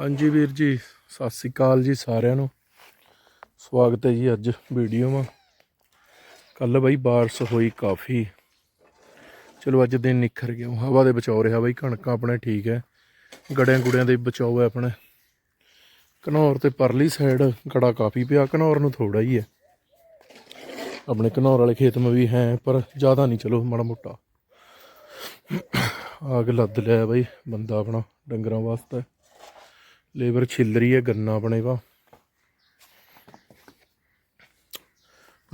ਹਾਂਜੀ ਵੀਰ ਜੀ, ਸਤਿ ਸ੍ਰੀ ਅਕਾਲ ਜੀ ਸਾਰਿਆਂ ਨੂੰ। ਸਵਾਗਤ ਹੈ ਜੀ ਅੱਜ ਵੀਡੀਓ ਮਾ ਕੱਲ ਬਾਈ ਬਾਰਿਸ਼ ਹੋਈ ਕਾਫੀ। ਚਲੋ ਅੱਜ ਦਿਨ ਨਿਖਰ ਗਿਆ, ਹਵਾ ਦੇ ਬਚਾਓ ਰਿਹਾ ਬਾਈ, ਕਣਕਾਂ ਆਪਣੇ ਠੀਕ ਹੈ। ਗੜਿਆਂ ਗੁੜਿਆਂ ਦੇ ਬਚਾਓ ਹੈ ਆਪਣੇ। ਘਨੌਰ ਤੇ ਪਰਲੀ ਸਾਈਡ ਗੜਾ ਕਾਫੀ ਪਿਆ, ਘਨੌਰ ਨੂੰ ਥੋੜਾ ਹੀ ਹੈ। ਆਪਣੇ ਘਨੌਰ ਵਾਲੇ ਖੇਤ ਮੇ ਵੀ ਹੈ, ਪਰ ਜ਼ਿਆਦਾ ਨਹੀਂ, ਚਲੋ ਮਾੜਾ ਮੋਟਾ। ਆਗ ਲੱਦ ਲਿਆ ਬਾਈ, ਬੰਦਾ ਆਪਣਾ ਡੰਗਰਾਂ ਵਾਸਤੇ। ਲੇਬਰ ਛਿੱਲ ਰਹੀ ਹੈ ਗੰਨਾ ਆਪਣੇ ਵਾ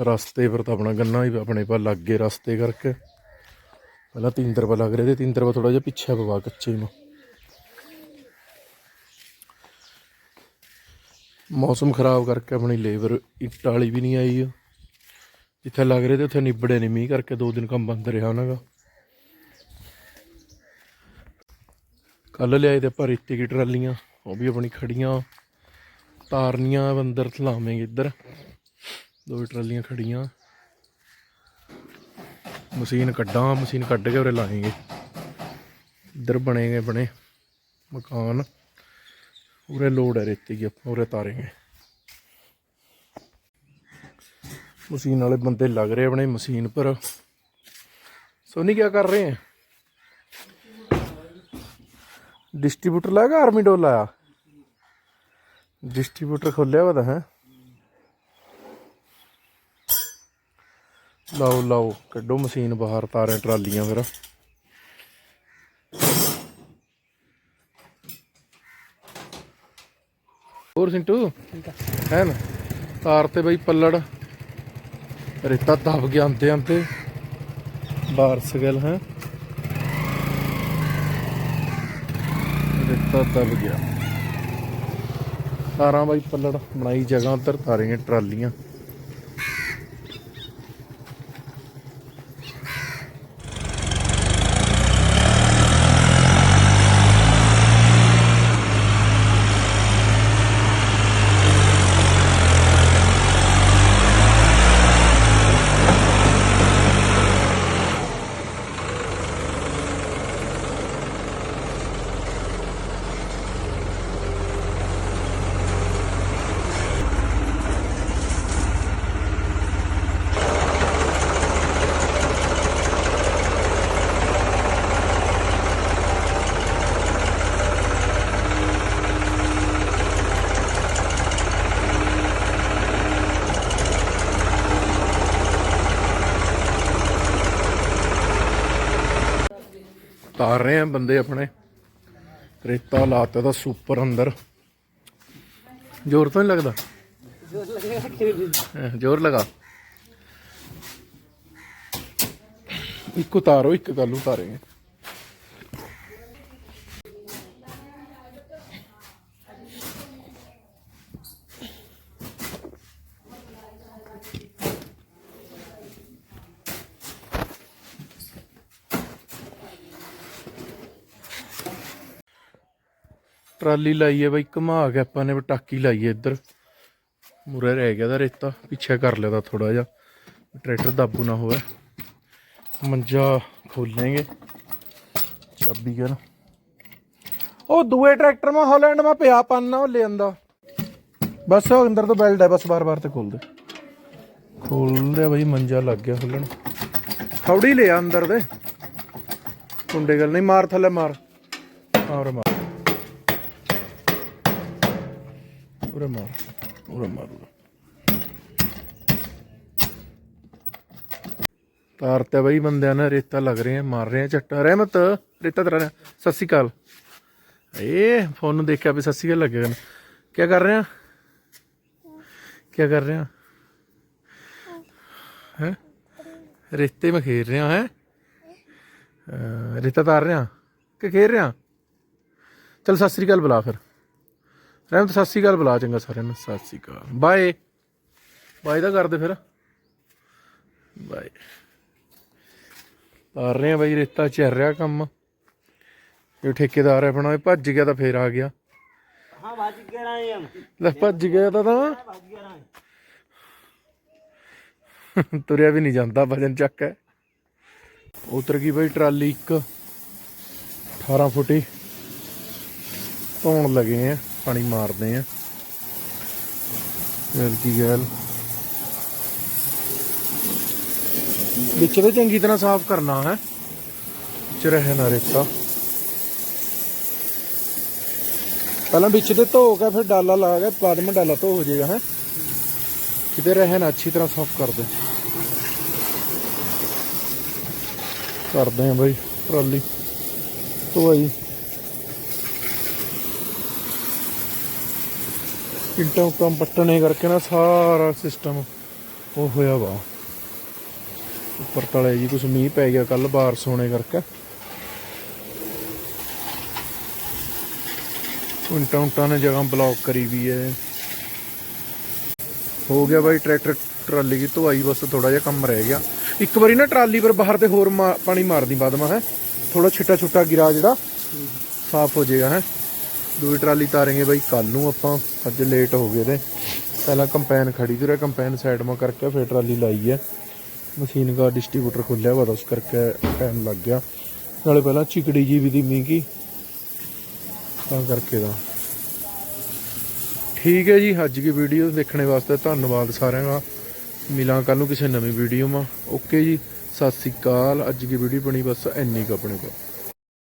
ਰਸਤੇ ਪਰ ਤਾਂ ਆਪਣਾ ਗੰਨਾ ਹੀ ਆਪਣੇ ਪਾ ਲੱਗ ਗਏ ਰਸਤੇ ਕਰਕੇ। ਪਹਿਲਾਂ ਤਿੰਨ ਤਰਪਾ ਲੱਗ ਰਹੇ ਤੇ ਤਿੰਨ ਤਰਪਾ ਥੋੜਾ ਜਿਹਾ ਪਿੱਛੇ ਪਵਾ ਕੱਚੇ ਨੂੰ। ਮੌਸਮ ਖਰਾਬ ਕਰਕੇ ਆਪਣੀ ਲੇਬਰ ਇੱਟ ਵਾਲੀ ਵੀ ਨਹੀਂ ਆਈ ਆ। ਜਿੱਥੇ ਲੱਗ ਰਹੇ ਤੇ ਉੱਥੇ ਨਿਬੜੇ ਨਹੀਂ ਮੀਂਹ ਕਰਕੇ, ਦੋ ਦਿਨ ਕੰਮ ਬੰਦ ਰਿਹਾ ਉਹਨਾਂ ਦਾ। ਕੱਲ ਲਿਆਏ ਤੇ ਆਪਾਂ ਰੇਤੇ ਕੀ ਟਰਾਲੀਆਂ। ਉਹ ਵੀ ਆਪਣੀ ਖੜੀਆਂ ਤਾਰਨੀਆਂ ਅੰਦਰ ਲਾਵਾਂਗੇ ਇੱਧਰ ਦੋ ਟਰਾਲੀਆਂ ਖੜੀਆਂ ਮਸ਼ੀਨ ਕੱਢਾਂ ਮਸ਼ੀਨ ਕੱਢ ਕੇ ਉਰੇ ਲਾਏਂਗੇ ਇੱਧਰ ਬਣੇਗੇ ਬਣੇ ਮਕਾਨ ਉਰੇ ਲੋਡ ਹੈ ਰੇਤੇ ਕੀ ਆਪਾਂ ਉਰੇ ਤਾਰੇਂਗੇ ਮਸ਼ੀਨ ਵਾਲੇ ਬੰਦੇ ਲੱਗ ਰਹੇ ਆਪਣੇ ਮਸ਼ੀਨ ਪਰ ਸੋਨੀ ਕੀ ਕਰ ਰਹੇ ਹੈ डिस्ट्रीब्यूटर लाएगा आर्मी डोर लाया ਡਿਸਟ੍ਰੀਬਿਊਟਰ ਖੋਲਿਆ ਵਾ ਤਾਂ ਹੈ? ਲਾਓ ਲਾਓ ਕੱਢੋ ਮਸ਼ੀਨ ਬਾਹਰ ਤਾਰੇ ਟਰਾਲੀਆਂ ਫਿਰ। ਹੋਰ ਸਿੰਟੂ? ਹੈ? ਨਾ ਤਾਰ ਤੇ ਬਈ ਪੱਲੜ। ਰੇਤਾ ਦਬ ਗਿਆ ਅੰਤੇ ਅੰਤੇ ਬਾਰਸ ਗੱਲ ਹੈ? ਰੇਤਾ ਦਬ ਗਿਆ। ਤਾਰਾਂ ਬਾਈ ਪੱਲੜ ਬਣਾਈ ਜਗ੍ਹਾ ਉੱਧਰ ਤਾਰੀਆਂ ਟਰਾਲੀਆਂ। ਤਾਰ ਰਹੇ ਆ ਬੰਦੇ ਆਪਣੇ। ਰੇਤਾ ਲਾਤਾ ਦਾ ਸੁਪਰ ਅੰਦਰ। ਜ਼ੋਰ ਤਾਂ ਨਹੀਂ ਲੱਗਦਾ? ਹੈਂ, ਜ਼ੋਰ ਲਗਾ। ਇੱਕ ਉਤਾਰੋ ਇੱਕ ਗੱਲ ਉਤਾਰੇਂਗੇ ਟਰਾਲੀ ਲਾਈ ਹੈ ਬਾਈ ਘੁਮਾ ਕੇ ਆਪਾਂ ਨੇ, ਪਟਾਕੀ ਲਾਈ ਹੈ ਇੱਧਰ। ਮੂਰੇ ਰਹਿ ਗਿਆ ਦਾ ਰੇਤਾ, ਪਿੱਛੇ ਕਰ ਲਿਆ ਥੋੜਾ ਜਿਹਾ। ਟਰੈਕਟਰ ਦਾਬੂ ਨਾ ਹੋਵੇ। ਮੰਜਾ ਖੋਲੇਂਗੇ ਚਾਬੀ ਕਰ ਉਹ ਦੂਏ ਟਰੈਕਟਰ ਮਾ ਹਾਲੈਂਡ ਮਾ ਪਿਆ ਪੰਨਾ, ਉਹ ਲੈ ਆਂਦਾ ਬਸ ਉਹ ਅੰਦਰ ਤੋਂ ਬੈਲਟ ਹੈ, ਬਸ ਬਾਰ-ਬਾਰ ਤੇ ਖੋਲ ਦੇ ਖੋਲ ਦੇ ਬਾਈ, ਮੰਜਾ ਲੱਗ ਗਿਆ ਖੁੱਲਣ ਥੌੜੀ ਲਿਆ ਅੰਦਰ ਦੇ। ਕੁੰਡੇ ਗੱਲ ਨਹੀਂ, ਮਾਰ ਥੱਲੇ ਮਾਰ। ਮਾਰ ਮਾਰ। ਉਰੇ ਮਾਰ ਉਰੇ ਮਾਰ ਤਾਰ ਤੇ ਬਈ ਬੰਦਿਆਂ ਨੇ ਰੇਤਾ ਲੱਗ ਰਹੇ ਆ ਮਾਰ ਰਹੇ ਆ ਚੱਟਾ ਰਹਿਮਤ ਰੇਤਾ ਤਰਾ ਸਤਿ ਸ਼੍ਰੀ ਅਕਾਲ। ਏ ਫੋਨ ਨੂੰ ਦੇਖਿਆ ਵੀ ਸਤਿ ਸ਼੍ਰੀ ਅਕਾਲ ਲੱਗਿਆ। ਕੀ ਕਰ ਰਹੇ? ਆ ਕੀ ਕਰ ਰਹੇ? ਆ ਹੈ? ਰੇਤੇ ਮੈਂ ਖੇਡ ਰਿਹਾ, ਹੈ? ਰੇਤਾ ਤਾਰ ਰਿਹਾ। ਕਿ ਖੇਡ ਰਿਹਾ? ਚਲ ਸਤਿ ਸ਼੍ਰੀ ਅਕਾਲ ਬੁਲਾ ਫਿਰ। ਰਹਿਮਤ ਸਤਿ ਸ੍ਰੀ ਅਕਾਲ ਬੁਲਾ ਚੰਗਾ ਸਾਰਿਆਂ ਨੂੰ। ਸਤਿ ਸ੍ਰੀ ਅਕਾਲ। ਬਾਏ। ਬਾਏ ਦਾ ਕਰਦੇ ਫਿਰ। ਬਾਏ। ਤਾਰ ਰਹੇ ਆ ਬਾਈ ਰੇਤਾ ਚਿਰ ਰਿਹਾ ਕੰਮ। ਇਹ ਠੇਕੇਦਾਰ ਆਪਣਾ ਇਹ ਭੱਜ ਗਿਆ ਤਾਂ ਫੇਰ ਆ ਗਿਆ। ਹਾਂ ਭੱਜ ਗਿਆ ਨਾ ਇਹ ਲੈ ਭੱਜ ਗਿਆ ਤਾਂ ਤਾਂ। ਭੱਜ ਗਿਆ ਨਾ ਤੁਰਿਆ ਵੀ ਨਹੀਂ ਜਾਂਦਾ ਵਜਨ ਚੱਕ ਹੈ ਉਤਰ ਗਈ ਬਾਈ ਟਰਾਲੀ ਇੱਕ। 18 ਫੁੱਟੀ। ਧੋਣ ਲੱਗੇ ਆ। ਪਾਣੀ ਮਾਰਦੇ ਆ। ਗੱਲ ਕੀ ਵਿੱਚ ਤੇ ਚੰਗੀ ਤਰ੍ਹਾਂ ਸਾਫ਼ ਕਰਨਾ ਹੈ। ਵਿੱਚ ਰਹੇ ਰੇਤਾ। ਪਹਿਲਾਂ ਵਿੱਚ ਤੇ ਧੋ ਕੇ ਫਿਰ ਡਾਲਾ ਲਾ ਕੇ ਬਾਅਦ ਵਿੱਚ ਡਾਲਾ ਧੋ ਹੋ ਜਾਏਗਾ, ਹੈ। ਕਿਤੇ ਰਹਿਣਾ ਅੱਛੀ ਤਰ੍ਹਾਂ ਸਾਫ਼ ਕਰ ਦੇ ਕਰਦੇ ਆ ਬਈ, ਟਰਾਲੀ। ਧੋਈ ਇੰਟਾਂ ਉੱਟਾਂ ਪੱਟਣੇ ਕਰਕੇ ਨਾ ਸਾਰਾ ਸਿਸਟਮ ਉਹ ਹੋਇਆ ਵਾ। ਉੱਪਰ ਤਲੇ ਜੀ ਕੁਛ ਮੀਂਹ ਪੈ ਗਿਆ ਕੱਲ ਬਾਰਿਸ਼ ਹੋਣੇ ਕਰਕੇ। ਇੰਟਾਂ ਉੱਟਾਂ ਨੇ ਜਗ੍ਹਾ ਬਲੌਕ ਕਰੀ ਵੀ ਹੈ ਹੋ ਗਿਆ ਬਾਈ ਟਰੈਕਟਰ, ਟਰਾਲੀ ਦੀ ਧੁਆਈ, ਬਸ ਥੋੜਾ ਜਿਹਾ ਕੰਮ ਰਹਿ ਗਿਆ। ਇੱਕ ਵਾਰੀ ਨਾ ਟਰਾਲੀ ਪਰ ਬਾਹਰ ਤੇ ਹੋਰ ਮਾ- ਪਾਣੀ ਮਾਰਦੀ ਬਾਦਮਾ ਹੈ। ਥੋੜਾ ਛਿੱਟਾ ਛੁੱਟਾ ਗਿਰਾ ਜਿਹੜਾ, ਸਾਫ਼ ਹੋ ਜਾਏਗਾ, ਹੈ। ਦੂਜੀ ਟਰਾਲੀ ਤਾਰਾਂਗੇ ਬਾਈ ਕੱਲ ਨੂੰ ਆਪਾਂ, ਅੱਜ ਲੇਟ ਹੋ ਗਏ ਤੇ ਪਹਿਲਾਂ ਕੰਪੈਨ ਖੜੀ ਤੇ ਕੰਪੈਨ ਸਾਈਡ ਮਾ ਕਰਕੇ ਫਿਰ ਟਰਾਲੀ ਲਾਈ ਹੈ। ਮਸ਼ੀਨ ਦਾ ਡਿਸਟ੍ਰੀਬਿਊਟਰ ਖੁੱਲਿਆ ਵਾ, ਤਾਂ ਉਸ ਕਰਕੇ ਟਾਈਮ ਲੱਗ ਗਿਆ। ਨਾਲੇ ਪਹਿਲਾਂ ਚਿਕੜੀ ਜੀ ਵੀ ਦੀ ਮੀਂਹ ਤਾਂ ਕਰਕੇ ਦਾ ਠੀਕ ਹੈ ਜੀ, ਅੱਜ ਦੀ ਵੀਡੀਓ ਦੇਖਣ ਵਾਸਤੇ ਧੰਨਵਾਦ ਸਾਰਿਆਂ ਦਾ। ਮਿਲਾਂ ਕੱਲ ਨੂੰ ਕਿਸੇ ਨਵੀਂ ਵੀਡੀਓ ਮਾ। ਓਕੇ ਜੀ, ਸਤਿ ਸ੍ਰੀ ਅਕਾਲ। ਅੱਜ ਦੀ ਵੀਡੀਓ ਬਣੀ ਬਸ ਇੰਨੀ ਕੁ ਆਪਣੇ ਕੋਲ।